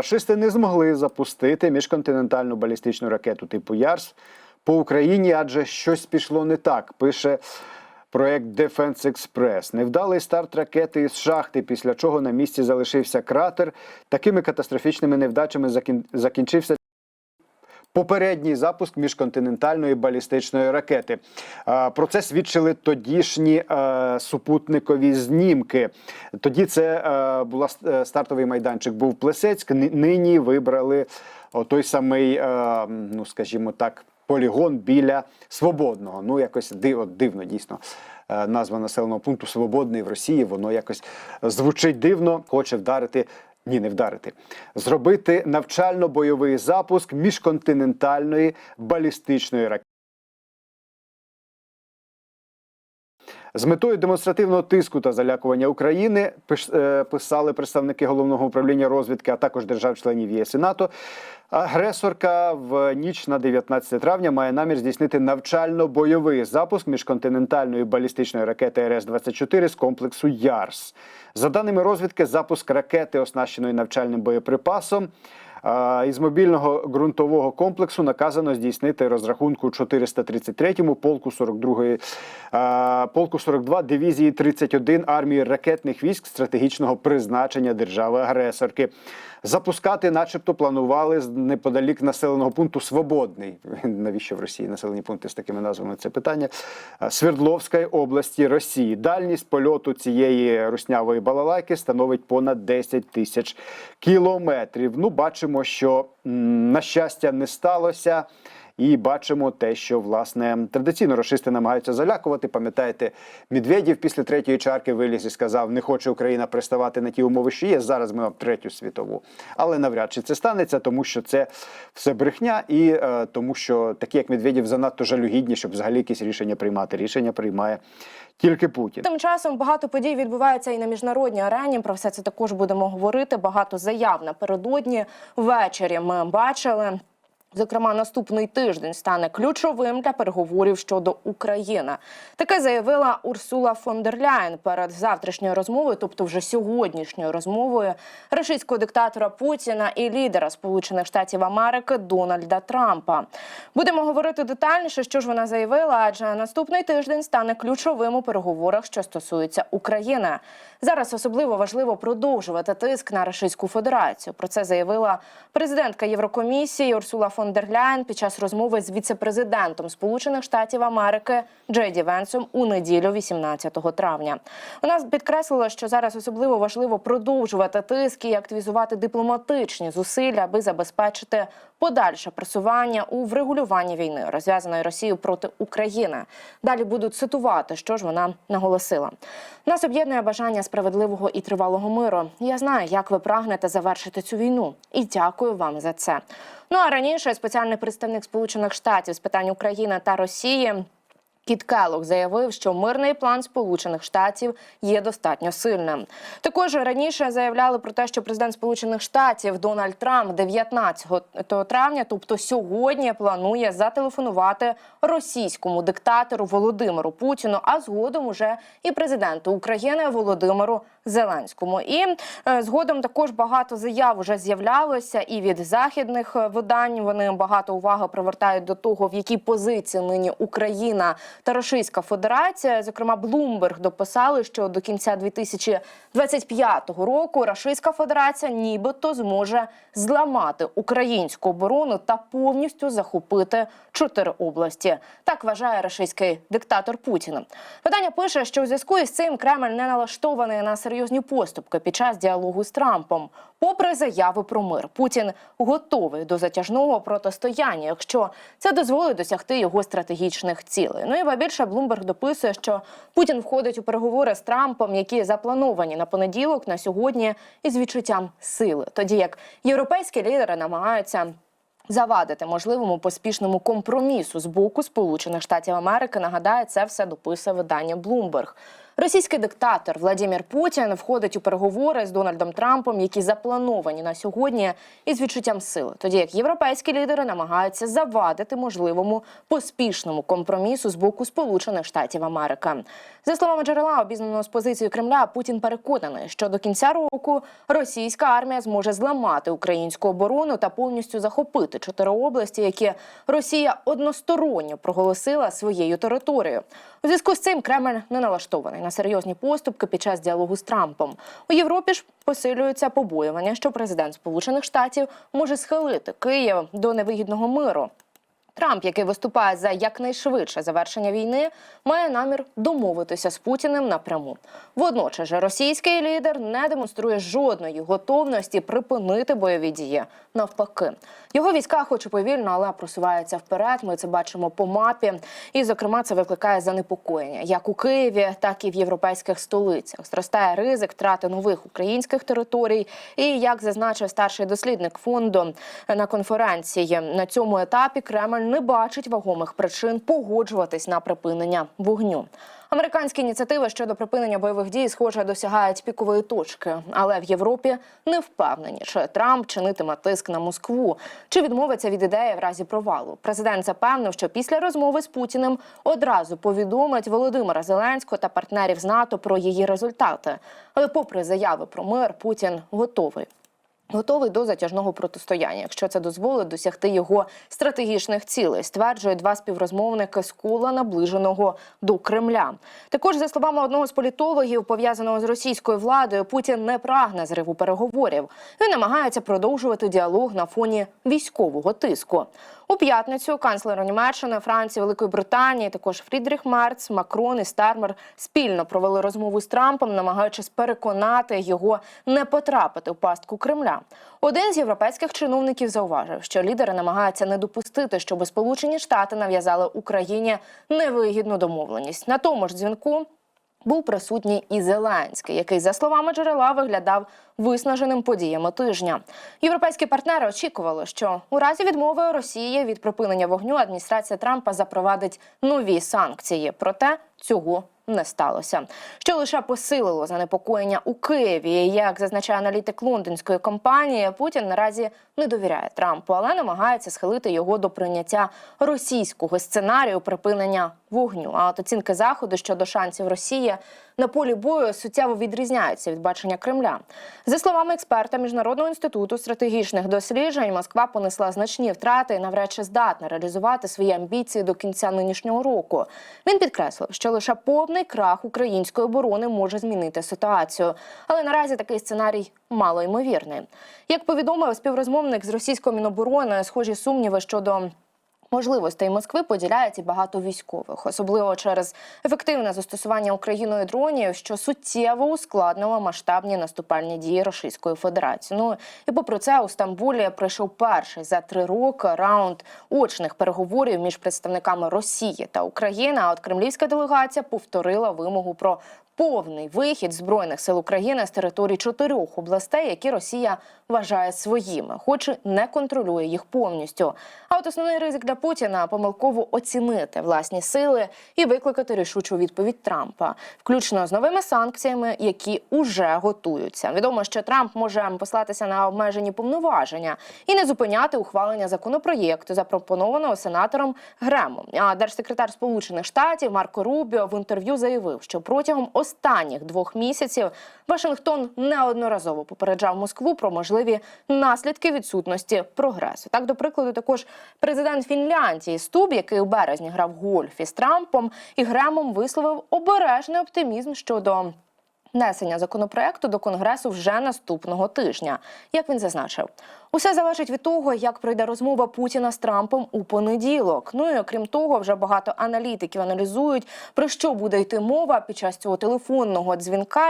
рашисти не змогли запустити міжконтинентальну балістичну ракету типу Ярс по Україні, адже щось пішло не так. Пише проект Defense Express. Невдалий старт ракети із шахти, після чого на місці залишився кратер. Такими катастрофічними невдачами закін- закінчився. Попередній запуск міжконтинентальної балістичної ракети. Про це свідчили тодішні е, супутникові знімки. Тоді це е, була е, стартовий майданчик. Був Плесецьк. Нині вибрали той самий, ну скажімо так, полігон біля свободного. Ну якось див, дивно дійсно. Назва населеного пункту Свободний в Росії. Воно якось звучить дивно, хоче вдарити ні, не вдарити. Зробити навчально-бойовий запуск міжконтинентальної балістичної ракети. З метою демонстративного тиску та залякування України е, писали представники головного управління розвідки, а також держав-членів ЄС і НАТО. Агресорка в ніч на 19 травня має намір здійснити навчально-бойовий запуск міжконтинентальної балістичної ракети РС-24 з комплексу ЯРС. За даними розвідки, запуск ракети, оснащеної навчальним боєприпасом. Із мобільного ґрунтового комплексу наказано здійснити розрахунку 433-му полку 42 а, полку 42 дивізії 31 армії ракетних військ стратегічного призначення держави-агресорки. Запускати, начебто, планували з неподалік населеного пункту Свободний. Навіщо в Росії населені пункти з такими назвами? Це питання Свердловської області Росії. Дальність польоту цієї руснявої балалайки становить понад 10 тисяч кілометрів. Ну, бачимо, що на щастя не сталося. І бачимо те, що власне традиційно рашисти намагаються залякувати. Пам'ятаєте, Медведєв після третьої чарки виліз і сказав: не хоче Україна приставати на ті умови, що є. Зараз ми вам третю світову. Але навряд чи це станеться, тому що це все брехня, і е, тому, що такі, як Медведєв, занадто жалюгідні, щоб взагалі якісь рішення приймати. Рішення приймає тільки Путін. Тим часом багато подій відбуваються і на міжнародній арені. Про все це також будемо говорити. Багато заяв напередодні ввечері. Ми бачили. Зокрема, наступний тиждень стане ключовим для переговорів щодо України. Таке заявила Урсула фон дер Ляєн перед завтрашньою розмовою, тобто вже сьогоднішньою розмовою російського диктатора Путіна і лідера Сполучених Штатів Америки Дональда Трампа. Будемо говорити детальніше, що ж вона заявила, адже наступний тиждень стане ключовим у переговорах, що стосуються України. Зараз особливо важливо продовжувати тиск на Російську Федерацію. Про це заявила президентка Єврокомісії Урсула фон дер Ляєн під час розмови з віце-президентом Сполучених Штатів Америки Джейді Венсом у неділю, 18 травня. Вона підкреслила, що зараз особливо важливо продовжувати тиск і активізувати дипломатичні зусилля, аби забезпечити подальше просування у врегулюванні війни, розв'язаної Росією проти України. Далі буду цитувати, що ж вона наголосила. Нас об'єднує бажання справедливого і тривалого миру. Я знаю, як ви прагнете завершити цю війну, і дякую вам за це. Ну а раніше спеціальний представник Сполучених Штатів з питань України та Росії. Кіт Келлог заявив, що мирний план Сполучених Штатів є достатньо сильним. Також раніше заявляли про те, що президент Сполучених Штатів Дональд Трамп 19 травня, тобто сьогодні, планує зателефонувати російському диктатору Володимиру Путіну, а згодом уже і президенту України Володимиру Зеленському. І е, згодом також багато заяв вже з'являлося і від західних е, видань. Вони багато уваги привертають до того, в якій позиції нині Україна та Російська Федерація. Зокрема, Блумберг дописали, що до кінця 2025 року Російська Федерація нібито зможе зламати українську оборону та повністю захопити чотири області. Так вважає російський диктатор Путін. Видання пише, що у зв'язку із цим Кремль не налаштований на серйозні поступки під час діалогу з Трампом. Попри заяви про мир, Путін готовий до затяжного протистояння, якщо це дозволить досягти його стратегічних цілей. Ну і ба більше Блумберг дописує, що Путін входить у переговори з Трампом, які заплановані на понеділок, на сьогодні, із відчуттям сили, тоді як європейські лідери намагаються. Завадити можливому поспішному компромісу з боку Сполучених Штатів Америки нагадає це все дописує видання Bloomberg. Російський диктатор Владимир Путін входить у переговори з Дональдом Трампом, які заплановані на сьогодні із відчуттям сили, тоді як європейські лідери намагаються завадити можливому поспішному компромісу з боку Сполучених Штатів Америки. За словами джерела, обізнаного з позицією Кремля, Путін переконаний, що до кінця року російська армія зможе зламати українську оборону та повністю захопити чотири області, які Росія односторонньо проголосила своєю територією. У зв'язку з цим Кремль не налаштований на серйозні поступки під час діалогу з Трампом. У Європі ж посилюється побоювання, що президент Сполучених Штатів може схилити Київ до невигідного миру. Трамп, який виступає за якнайшвидше завершення війни, має намір домовитися з Путіним напряму. Водночас же російський лідер не демонструє жодної готовності припинити бойові дії. Навпаки, його війська, хоч і повільно, але просуваються вперед. Ми це бачимо по мапі. І, зокрема, це викликає занепокоєння як у Києві, так і в європейських столицях. Зростає ризик втрати нових українських територій. І як зазначив старший дослідник фонду на конференції, на цьому етапі Кремль не бачить вагомих причин погоджуватись на припинення вогню. Американські ініціативи щодо припинення бойових дій, схоже, досягають пікової точки, але в Європі не впевнені, чи Трамп чинитиме тиск на Москву, чи відмовиться від ідеї в разі провалу. Президент запевнив, що після розмови з Путіним одразу повідомить Володимира Зеленського та партнерів з НАТО про її результати. Але, попри заяви про мир, Путін готовий. Готовий до затяжного протистояння, якщо це дозволить досягти його стратегічних цілей, стверджує два співрозмовники з кола наближеного до Кремля. Також, за словами одного з політологів, пов'язаного з російською владою, Путін не прагне зриву переговорів. Він намагається продовжувати діалог на фоні військового тиску. У п'ятницю канцлери Німеччини, Франції, Великої Британії, також Фрідріх Мерц, Макрон і Стармер спільно провели розмову з Трампом, намагаючись переконати його не потрапити в пастку Кремля. Один з європейських чиновників зауважив, що лідери намагаються не допустити, щоб Сполучені Штати нав'язали Україні невигідну домовленість. На тому ж дзвінку був присутній і Зеленський, який, за словами джерела, виглядав виснаженим подіями тижня. Європейські партнери очікували, що у разі відмови Росії від припинення вогню адміністрація Трампа запровадить нові санкції. Проте цього не сталося, що лише посилило занепокоєння у Києві. Як зазначає аналітик лондонської компанії, Путін наразі не довіряє Трампу, але намагається схилити його до прийняття російського сценарію припинення вогню. А от оцінки заходу щодо шансів Росії на полі бою суттєво відрізняються від бачення Кремля. За словами експерта міжнародного інституту стратегічних досліджень, Москва понесла значні втрати і навряд чи здатна реалізувати свої амбіції до кінця нинішнього року. Він підкреслив, що лише повний крах української оборони може змінити ситуацію. Але наразі такий сценарій мало ймовірний. Як повідомив співрозмовник з російської міноборони, схожі сумніви щодо. Можливостей Москви поділяють і багато військових, особливо через ефективне застосування Україною дронів, що суттєво ускладнило масштабні наступальні дії Російської Федерації. Ну і попри це у Стамбулі пройшов перший за три роки раунд очних переговорів між представниками Росії та України. А от кремлівська делегація повторила вимогу про повний вихід збройних сил України з території чотирьох областей, які Росія вважає своїми, хоч і не контролює їх повністю. А от основний ризик для Путіна помилково оцінити власні сили і викликати рішучу відповідь Трампа, включно з новими санкціями, які уже готуються. Відомо, що Трамп може послатися на обмежені повноваження і не зупиняти ухвалення законопроєкту, запропонованого сенатором Гремом. А держсекретар Сполучених Штатів Марко Рубіо в інтерв'ю заявив, що протягом останніх двох місяців Вашингтон неодноразово попереджав Москву про можливі наслідки відсутності прогресу. Так, до прикладу, також президент Фінляндії Стуб, який у березні грав гольф із Трампом і Гремом, висловив обережний оптимізм щодо. Внесення законопроекту до конгресу вже наступного тижня, як він зазначив, усе залежить від того, як пройде розмова Путіна з Трампом у понеділок. Ну і окрім того, вже багато аналітиків аналізують про що буде йти мова під час цього телефонного дзвінка.